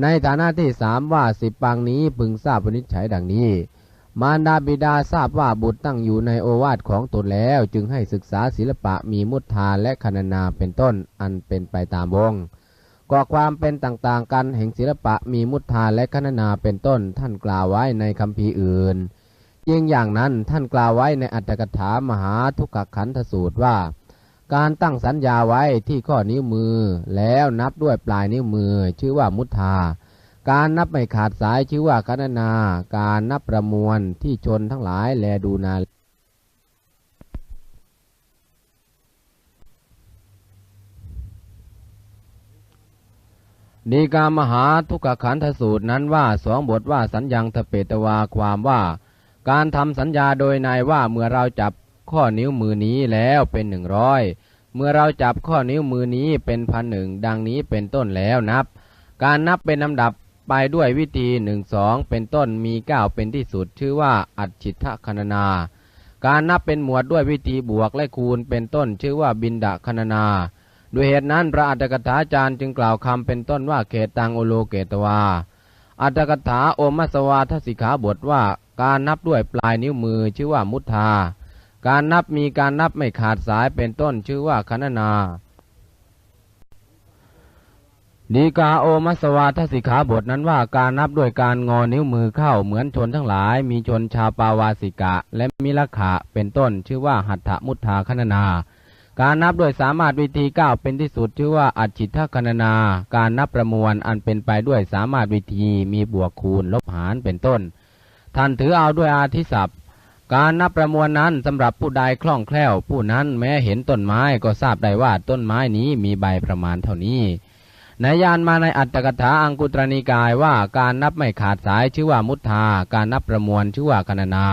ในฐานะที่สามว่าสิบปางนี้พึงทราบวนิจฉัยดังนี้ มารดาบิดาทราบว่าบุตรตั้งอยู่ในโอวาทของตนแล้ว จึงให้ศึกษาศิลปะมีมุทาและคณนาเป็นต้นอันเป็นไปตามวงก่อความเป็นต่างๆกันแห่งศิลปะมีมุทาและคณนาเป็นต้นท่านกล่าวไว้ในคำพีอื่นยิ่งอย่างนั้นท่านกล่าวไว้ในอัตถกถามหาทุกขขันธสูตรว่า การตั้งสัญญาไว้ที่ข้อนิ้วมือ แล้วนับด้วยปลายนิ้วมือ ชื่อว่ามุทา การนับไม่ขาดสายชื่อว่าคณนา การนับประมวลที่ชนทั้งหลายแลดูนาดีกามหาทุกขขันธสูตรนั้นว่าสองบทว่าสัญญังทเปตวาความว่า การทำสัญญาโดยนายว่าเมื่อเราจับข้อนิ้วมือนี้แล้วเป็นหนึ่งร้อย เมื่อเราจับข้อนิ้วมือนี้เป็นพันหนึ่งดังนี้เป็นต้นแล้วนับ การนับเป็นลำดับไปด้วยวิธีหนึ่งสองเป็นต้นมีเก้าเป็นที่สุด ชื่อว่าอัจฉิทคณนา การนับเป็นหมวดด้วยวิธีบวกและคูณเป็นต้น ชื่อว่าบินดาคณนาด้วยเหตุนั้นพระอัตถกถาจารย์จึงกล่าวคำเป็นต้นว่าเขตังโอโลเกตวา อัตถกถาโอมัสวาทสิกขาบทว่า การนับด้วยปลายนิ้วมือชื่อว่ามุทา การนับมีการนับไม่ขาดสายเป็นต้นชื่อว่าคณนาดีกาโอมัสวาทสิกขาบทนั้นว่าการนับด้วยการงอนิ้วมือเข้าเหมือนชนทั้งหลาย มีชนชาวปาวาสิกะ และมิลขะเป็นต้นชื่อว่าหัตถมุทธาคณนา การนับโดยสามารถวิธีเก้าเป็นที่สุดชื่อว่าอัจฉิทคณนา การนับประมวลอันเป็นไปด้วยสามารถวิธีมีบวกคูณลบหารเป็นต้นท่านถือเอาด้วยอาทิศัพท์ การนับประมวลนั้นสำหรับผู้ใดคล่องแคล่ว ผู้นั้นแม้เห็นต้นไม้ก็ทราบได้ว่าต้นไม้นี้มีใบประมาณเท่านี้ในยานมาในอัตถกถาอังคุตรนิกายว่าการนับไม่ขาดสายชื่อว่ามุทธาการนับประมวลชื่อว่าคณนนา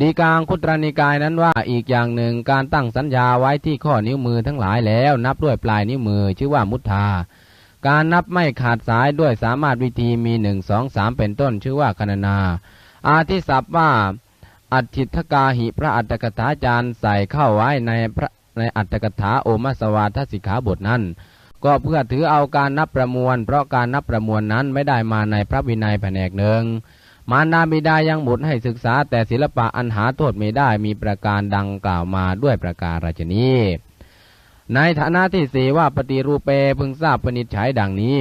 ดีกางคุตรนิกายนั้นว่าอีกอย่างหนึ่งการตั้งสัญญาไว้ที่ข้อนิ้วมือทั้งหลายแล้ว นับด้วยปลายนิ้วมือชื่อว่ามุทาการนับไม่ขาดสายด้วยสามารถวิธีมีหนึ่งสองสามเป็นต้นชื่อว่าคณนา อาทิศัพท์ว่า อัจฉิทกาหิพระอัตถกถาจารย์ใส่เข้าไว้ในพระในอัตถกถาโอมัสวาทสิกขาบทนั้น ก็เพื่อถือเอาการนับประมวล เพราะการนับประมวลนั้นไม่ได้มาในพระวินัยแผนกหนึ่งมารดาบิดายังบุตรให้ศึกษาแต่ศิลปะอันหาโทษไม่ได้มีประการดังกล่าวมาด้วยประการราชนีในฐานะที่สีว่าปฏิรูปเปพึงทราบปณิชัยดังนี้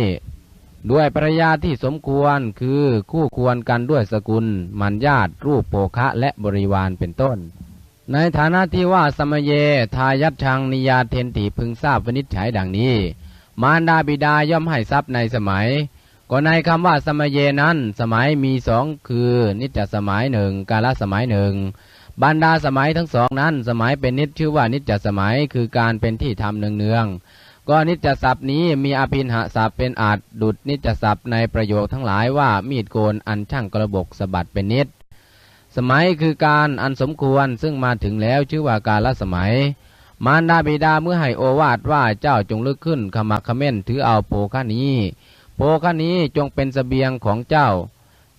ด้วยภรยาที่สมควรคือคู่ควรกันด้วยสกุล มันญาตรูปโภคะและบริวารเป็นต้น ในฐานะที่ว่าสมเยทายัตชังนิยาเทนติพึงทราบปณิชัยดังนี้ มารดาบิดาย่อมให้ทรัพย์ในสมัย ก็ในคำว่าสมัยเยนั้นสมัยมีสองคือ นิจสมัยหนึ่งกาลสมัยหนึ่งบรรดาสมัยทั้งสองนั้น สมัยเป็นนิจชื่อว่านิจสมัยคือการเป็นที่ทำเนืองเนือง ก็นิจศัพท์นี้มีอภินหศัพท์เป็นอาจดุดนิจศัพท์ในประโยคทั้งหลายว่ามีดโกนอันช่างกระบกสะบัดเป็นนิจสมัยคือการอันสมควรซึ่งมาถึงแล้วชื่อว่ากาลสมัย มารดาบิดาเมื่อให้โอวาทว่าเจ้าจงลึกขึ้นขมักขม้นถือเอาโภคานี้โภคนี้จงเป็นสเสบียงของเจ้า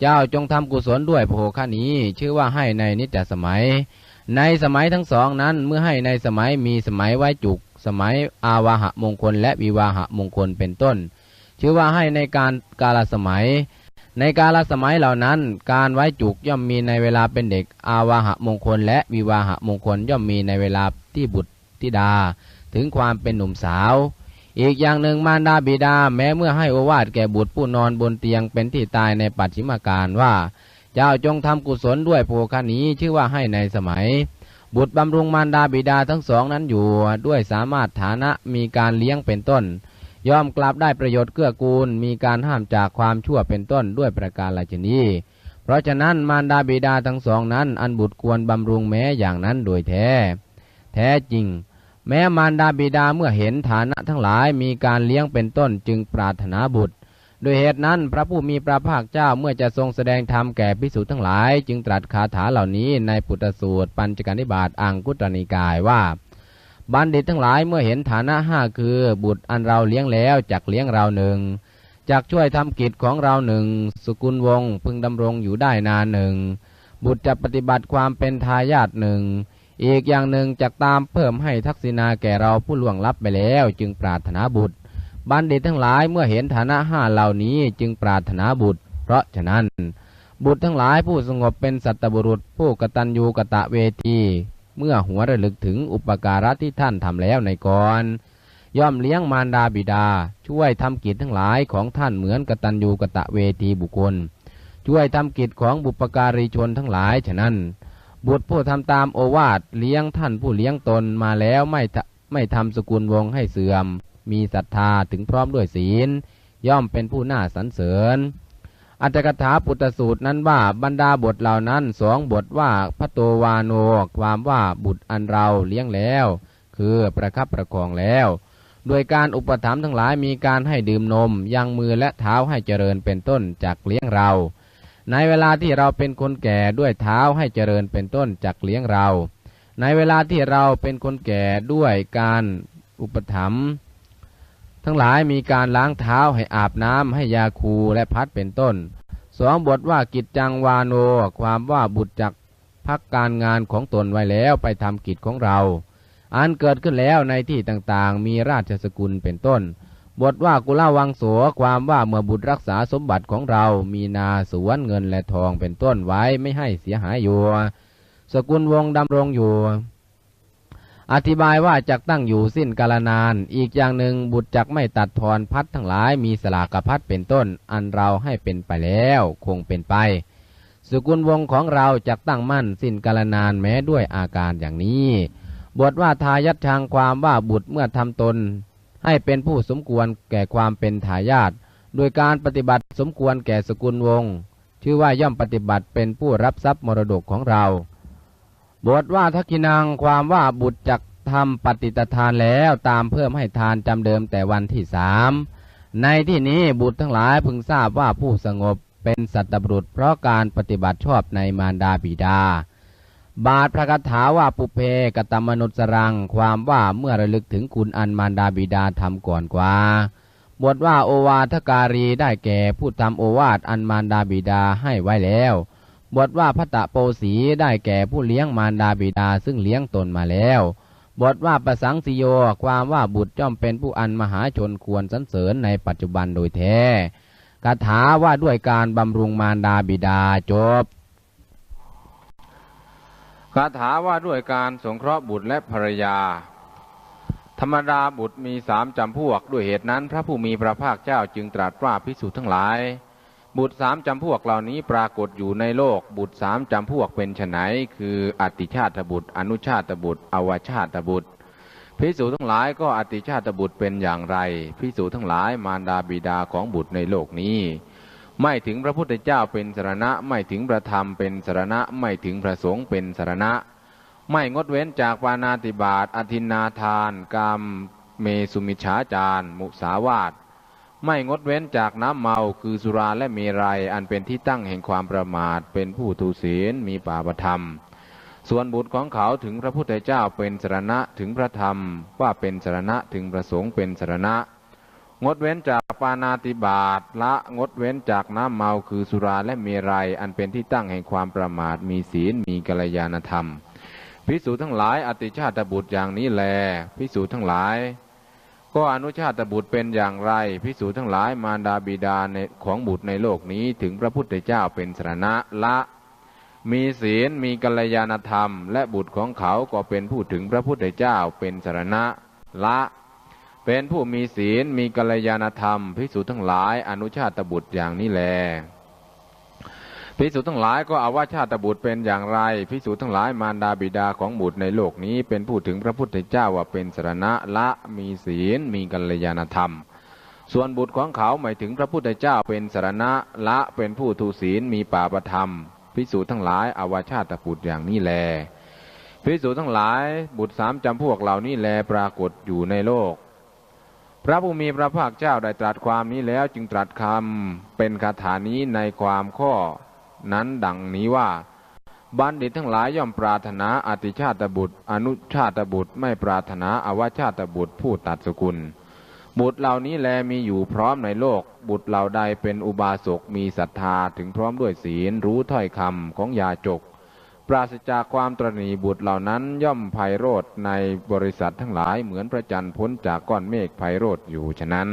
เจ้าจงทำกุศลด้วยโภคนี้ ชื่อว่าให้ในนิจสมัย ในสมัยทั้งสองนั้นเมื่อให้ในสมัยมีสมัยไว้จุก สมัยอาวาหะมงคล และวิวาหะมงคลเป็นต้น ชื่อว่าให้ในการกาลสมัย ในกาลสมัยเหล่านั้น การไว้จุกย่อมมีในเวลาเป็นเด็ก อาวาหะมงคล และวิวาหะมงคลย่อมมีในเวลาที่บุตรธิดา ถึงความเป็นหนุ่มสาว อีกอย่างหนึ่งมารดาบิดาแม้เมื่อให้โอวาทแก่บุตรผู้นอนบนเตียงเป็นที่ตายในปัจฉิมการว่า เจ้าจงทำกุศลด้วยโภคานี้ชื่อว่าให้ในสมัย บุตรบำรุงมารดาบิดาทั้งสองนั้นอยู่ด้วยสามารถฐานะมีการเลี้ยงเป็นต้น ย่อมกลับได้ประโยชน์เกื้อกูล มีการห้ามจากความชั่วเป็นต้นด้วยประการลาชนีเพราะฉะนั้นมารดาบิดาทั้งสองนั้น อันบุตรควรบำรุงแม้อย่างนั้นโดยแท้ แท้จริง แม้มารดาบิดาเมื่อเห็นฐานะทั้งหลายมีการเลี้ยงเป็นต้นจึงปรารถนาบุตร โดยเหตุนั้นพระผู้มีพระภาคเจ้าเมื่อจะทรงแสดงธรรมแก่พิสุทั้งหลาย จึงตรัสคาถาเหล่านี้ในปุตตสูตร ปัญจการนิบาตอังคุตรนิกายว่า บัณฑิตทั้งหลายเมื่อเห็นฐานะห้าคือ บุตรอันเราเลี้ยงแล้วจักเลี้ยงเราหนึ่งจักช่วยทำกิจของเราหนึ่งสุกุลวงพึงดำรงอยู่ได้นานหนึ่งบุตรจะปฏิบัติความเป็นทายาทหนึ่งอีกอย่างหนึ่งจะตามเพิ่มให้ทักษิณาแก่เราผู้ล่วงลับไปแล้วจึงปรารถนาบุตร บัณฑิตทั้งหลายเมื่อเห็นฐานะห้าเหล่านี้จึงปรารถนาบุตร เพราะฉะนั้น บุตรทั้งหลายผู้สงบเป็นสัตบุรุษ ผู้กตัญญูกะตะเวที เมื่อหัวระลึกถึงอุปการะที่ท่านทำแล้วในก่อน ย่อมเลี้ยงมารดาบิดา ช่วยทำกิจทั้งหลายของท่านเหมือนกตัญญูกะตะเวทีบุคคล ช่วยทำกิจของบุปการีชนทั้งหลายฉะนั้น บุตรผู้ทำตามโอวาทเลี้ยงท่านผู้เลี้ยงตนมาแล้วไม่ไม่ทำสกุลวงศ์ให้เสื่อม มีศรัทธาถึงพร้อมด้วยศีล ย่อมเป็นผู้น่าสรรเสริญ อัตถกถาปุตตสูตรนั้นว่าบรรดาบทเหล่านั้นสองบทว่าพระโตวาโนความว่าบุตรอันเราเลี้ยงแล้ว คือประคับประคองแล้วโดยการอุปถัมภ์ทั้งหลายมีการให้ดื่มนม ยังมือและเท้าให้เจริญเป็นต้นจากเลี้ยงเรา ในเวลาที่เราเป็นคนแก่ด้วยเท้าให้เจริญเป็นต้นจากเลี้ยงเรา ในเวลาที่เราเป็นคนแก่ด้วยการอุปถัมภ์ ทั้งหลายมีการล้างเท้าให้อาบน้ำให้ยาคูและพัดเป็นต้นสองบทว่ากิจจังวาโนความว่าบุตรจักพักการงานของตนไว้แล้วไปทำกิจของเรา อันเกิดขึ้นแล้วในที่ต่างๆ มีราชสกุลเป็นต้น บทว่ากุลาวังโสความว่าเมื่อบุตรรักษาสมบัติของเรา มีนาสวนเงินและทองเป็นต้นไว้ไม่ให้เสียหายอยู่ สกุลวงดำรงอยู่ อธิบายว่าจักตั้งอยู่สิ้นกาลนาน อีกอย่างหนึ่งบุตรจักไม่ตัดทอนพัดทั้งหลายมีสลากพัดเป็นต้น อันเราให้เป็นไปแล้ว คงเป็นไป สกุลวงของเราจักตั้งมั่นสิ้นกาลนานแม้ด้วยอาการอย่างนี้ บทว่าทายัดทางความว่าบุตรเมื่อทำตน ให้เป็นผู้สมควรแก่ความเป็นทายาทโดยการปฏิบัติสมควรแก่สกุลวงชื่อว่าย่อมปฏิบัติเป็นผู้รับทรัพย์มรดกของเรา บทว่าทักกินังความว่าบุตรจักทำปฏิตทานแล้วตามเพิ่มให้ทานจำเดิมแต่วันที่สามในที่นี้บุตรทั้งหลายพึงทราบว่าผู้สงบเป็นสัตบุรุษเพราะการปฏิบัติชอบในมารดาบิดา บาทพระคาถาว่าปุเพกตมนุสรัง ความว่าเมื่อระลึกถึงคุณอันมารดาบิดาทำก่อนกว่า บทว่าโอวาทการีได้แก่ผู้ทำโอวาทอันมารดาบิดาให้ไว้แล้ว บทว่าพระตะโปสีได้แก่ผู้เลี้ยงมารดาบิดาซึ่งเลี้ยงตนมาแล้ว บทว่าประสังสิโยความว่าบุตรย่อมเป็นผู้อันมหาชนควรสรรเสริญในปัจจุบันโดยแท้คาถาว่าด้วยการบำรุงมารดาบิดาจบคาถาว่าด้วยการสงเคราะห์บุตรและภรรยา ธรรมดาบุตรมีสามจำพวกด้วยเหตุนั้น พระผู้มีพระภาคเจ้าจึงตรัสว่าพิสูจน์ทั้งหลาย บุตรสามจำพวกเหล่านี้ปรากฏอยู่ในโลก บุตรสามจำพวกเป็นไนคืออติชาตบุตร อนุชาตบุตร อวชาตบุตรพิสูจน์ทั้งหลายก็อติชาตบุตรเป็นอย่างไรพิสูจน์ทั้งหลายมารดาบิดาของบุตรในโลกนี้ ไม่ถึงพระพุทธเจ้าเป็นสรณะ ไม่ถึงพระธรรมเป็นสรณะ ไม่ถึงพระสงฆ์เป็นสรณะ ไม่งดเว้นจากปานาติบาตอธินาทานกามเมสุมิชฌาจารมุสาวาท ไม่งดเว้นจากน้ำเมาคือสุราและเมรัยอันเป็นที่ตั้งแห่งความประมาท เป็นผู้ทุศีลมีป่าประธรรม ส่วนบุตรของเขาถึงพระพุทธเจ้าเป็นสรณะถึงพระธรรม ว่าเป็นสรณะถึงประสงค์เป็นสรณะ งดเว้นจากปานาติบาตละงดเว้นจากน้ำเมาคือสุราและเมรัยอันเป็นที่ตั้งแห่งความประมาท มีศีลมีกัลยาณธรรมพิสูจน์ทั้งหลายอติชาตบุตรอย่างนี้แลพิสูจน์ทั้งหลาย ก็อนุชาตบุตรเป็นอย่างไรพิสูจน์ทั้งหลายมารดาบิดาในของบุตรในโลกนี้ถึงพระพุทธเจ้าเป็นสรณะละ มีศีลมีกัลยาณธรรม และบุตรของเขาก็เป็นผู้ถึงพระพุทธเจ้าเป็นสรณะละ เป็นผู้มีศีลมีกัลยาณธรรมพิสูจน์ทั้งหลายอนุชาตบุตรอย่างนี้แล พิสูจน์ทั้งหลายก็อาวาชาตบุตรเป็นอย่างไรพิสูจน์ทั้งหลายมารดาบิดาของบุตรในโลกนี้ เป็นผู้ถึงพระพุทธเจ้าว่าเป็นสรณะละมีศีล มีกัลยาณธรรม ส่วนบุตรของเขาหมายถึงพระพุทธเจ้าเป็นสรณะละเป็นผู้ทูศีลมีป่าประธรรมพิสูจน์ทั้งหลายอาวาชาตบุตรอย่างนี้แลพิสูจน์ทั้งหลายบุตรสามจำพวกเหล่านี้แลปรากฏอยู่ในโลก พระผู้มีพระภาคเจ้าได้ตรัสความนี้แล้วจึงตรัสคำเป็นคาถานี้ในความข้อ นั้นดังนี้ว่า บัณฑิตทั้งหลายย่อมปรารถนาอติชาตบุตร อนุชาตบุตร ไม่ปรารถนาอวชาตบุตรผู้ตัดสกุล บุตรเหล่านี้แลมีอยู่พร้อมในโลก บุตรเหล่าใดเป็นอุบาสกมีศรัทธาถึงพร้อมด้วยศีลรู้ถ้อยคำของยาจก ปราศจากความตรณีบุตรเหล่านั้นย่อมไพโรธในบริษัททั้งหลายเหมือนพระจันทร์พ้นจากก้อนเมฆไพโรธอยู่ฉะนั้น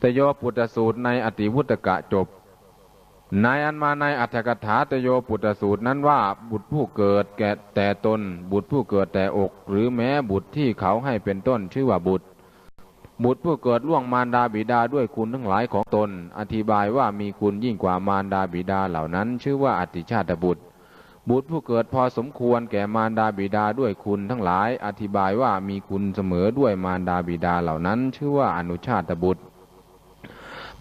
ตโยปุตตสูตรในอติวุตกะจบ ในอันมาในอัตถกถาตโยปุตตสูตรนั้นว่าบุตรผู้เกิดแก่แต่ตน บุตรผู้เกิดแต่อก หรือแม้บุตรที่เขาให้เป็นต้นชื่อว่าบุตร บุตรผู้เกิดล่วงมารดาบิดาด้วยคุณทั้งหลายของตน อธิบายว่ามีคุณยิ่งกว่ามารดาบิดาเหล่านั้น ชื่อว่าอติชาตบุตร บุตรผู้เกิดพอสมควรแก่มารดาบิดาด้วยคุณทั้งหลาย อธิบายว่ามีคุณเสมอด้วยมารดาบิดาเหล่านั้น ชื่อว่าอนุชาตบุตร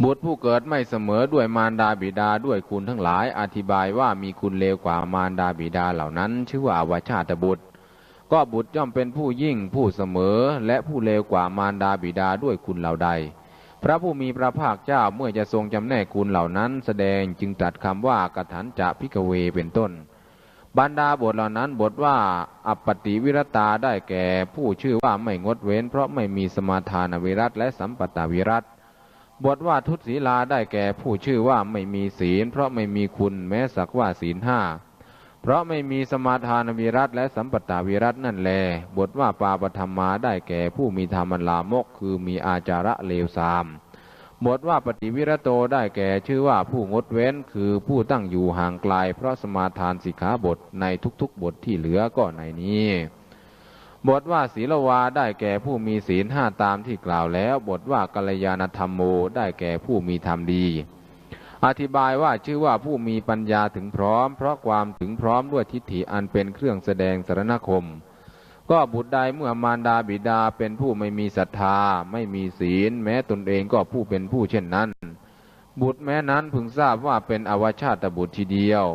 บุตรผู้เกิดไม่เสมอด้วยมารดาบิดาด้วยคุณทั้งหลาย อธิบายว่ามีคุณเลวกว่ามารดาบิดาเหล่านั้น ชื่อว่าวชาตบุตร ก็บุตรย่อมเป็นผู้ยิ่งผู้เสมอ และผู้เลวกว่ามารดาบิดาด้วยคุณเหล่าใด พระผู้มีพระภาคเจ้าเมื่อจะทรงจำแนกคุณเหล่านั้น แสดงจึงตรัสคำว่ากถันจะพิกเวเป็นต้นบรรดาบทเหล่านั้นบทว่าอัปปติวิรตาได้แก่ผู้ชื่อว่าไม่งดเว้น เพราะไม่มีสมาทานวิรัตและสัมปตาวิรัต บทว่าทุตศีลาได้แก่ผู้ชื่อว่าไม่มีศีล เพราะไม่มีคุณแม้สักว่าศีลห้าเพราะไม่มีสมาทานวิรัตและสัมปตาวิรัตนั่นแล บทว่าปาปธรรมาได้แก่ผู้มีธรรมลามก คือมีอาจาระเลวทราม บทว่าปฏิวิรโตได้แก่ชื่อว่าผู้งดเว้นคือผู้ตั้งอยู่ห่างไกล เพราะสมาทานสิกขาบทในทุกๆบทที่เหลือก็ในนี้ บทว่าศีลวาได้แก่ผู้มีศีลห้าตามที่กล่าวแล้ว บทว่ากัลยาณธรรมโมได้แก่ผู้มีธรรมดี อธิบายว่าชื่อว่าผู้มีปัญญาถึงพร้อม เพราะความถึงพร้อมด้วยทิฏฐิอันเป็นเครื่องแสดงสารณคม ก็บุตรใดเมื่อมารดาบิดาเป็นผู้ไม่มีศรัทธา ไม่มีศีล แม้ตนเองก็ผู้เป็นผู้เช่นนั้น บุตรแม้นั้นพึงทราบว่าเป็นอวชาตบุตรทีเดียว